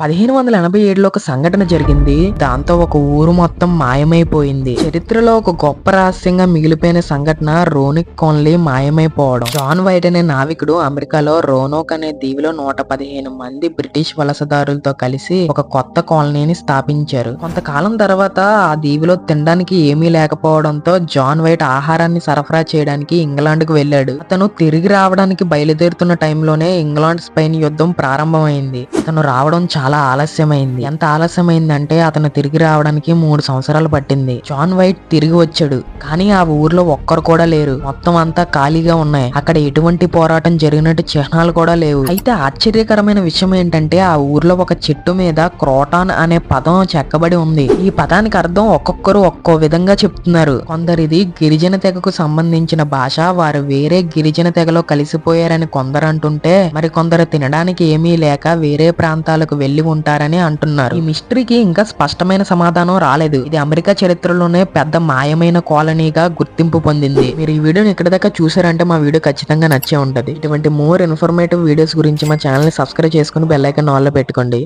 పదిహేను వందల ఎనభై ఏడులో ఒక సంఘటన జరిగింది. దాంతో ఒక ఊరు మొత్తం మాయమైపోయింది. చరిత్రలో ఒక గొప్ప రహస్యంగా మిగిలిపోయిన సంఘటన రోనిక్ కోన్లీ మాయమైపోవడం. జాన్ వైట్ అనే నావికుడు అమెరికాలో రోనోక్ అనే దీవిలో నూట పదిహేను మంది బ్రిటిష్ వలసదారులతో కలిసి ఒక కొత్త కాలనీని స్థాపించారు. కొంతకాలం తర్వాత ఆ దీవిలో తినడానికి ఏమీ లేకపోవడంతో జాన్ వైట్ ఆహారాన్ని సరఫరా చేయడానికి ఇంగ్లాండ్కు వెళ్ళాడు. అతను తిరిగి రావడానికి బయలుదేరుతున్న టైంలోనే ఇంగ్లాండ్ స్పెయిన్ యుద్ధం ప్రారంభమైంది. అతను రావడం చాలా ఆలస్యమైంది. ఎంత ఆలస్యమైందంటే అతను తిరిగి రావడానికి మూడు సంవత్సరాలు పట్టింది. జాన్ వైట్ తిరిగి వచ్చాడు. కానీ ఆ ఊర్లో ఒక్కరు కూడా లేరు. మొత్తం అంతా ఖాళీగా ఉన్నాయి. అక్కడ ఎటువంటి పోరాటం జరిగినట్టు చిహ్నాలు కూడా లేవు. అయితే ఆశ్చర్యకరమైన విషయం ఏంటంటే ఆ ఊర్లో ఒక చెట్టు మీద క్రోటాన్ అనే పదం చెక్కబడి ఉంది. ఈ పదానికి అర్థం ఒక్కొక్కరు ఒక్కో విధంగా చెప్తున్నారు. కొందరిది గిరిజన తెగకు సంబంధించిన భాష వారు వేరే గిరిజన తెగలో కలిసిపోయారని కొందరు అంటుంటే మరి కొందరు తినడానికి ఏమీ లేక వేరే ప్రాంతాలకు వెళ్ళి ఉంటారని అంటున్నారు. ఈ మిస్టరీకి ఇంకా స్పష్టమైన సమాధానం రాలేదు. ఇది అమెరికా చరిత్రలోనే పెద్ద మాయమైన కాలనీగా గుర్తింపు పొందింది. మీరు ఈ వీడియోని ఇక్కడ దాకా చూసారంటే మా వీడియో ఖచ్చితంగా నచ్చే ఉంటది. ఇటువంటి మోర్ ఇన్ఫర్మేటివ్ వీడియోస్ గురించి మా ఛానల్ని సబ్స్క్రైబ్ చేసుకుని బెల్లైకన్ ఆల్లో పెట్టుకోండి.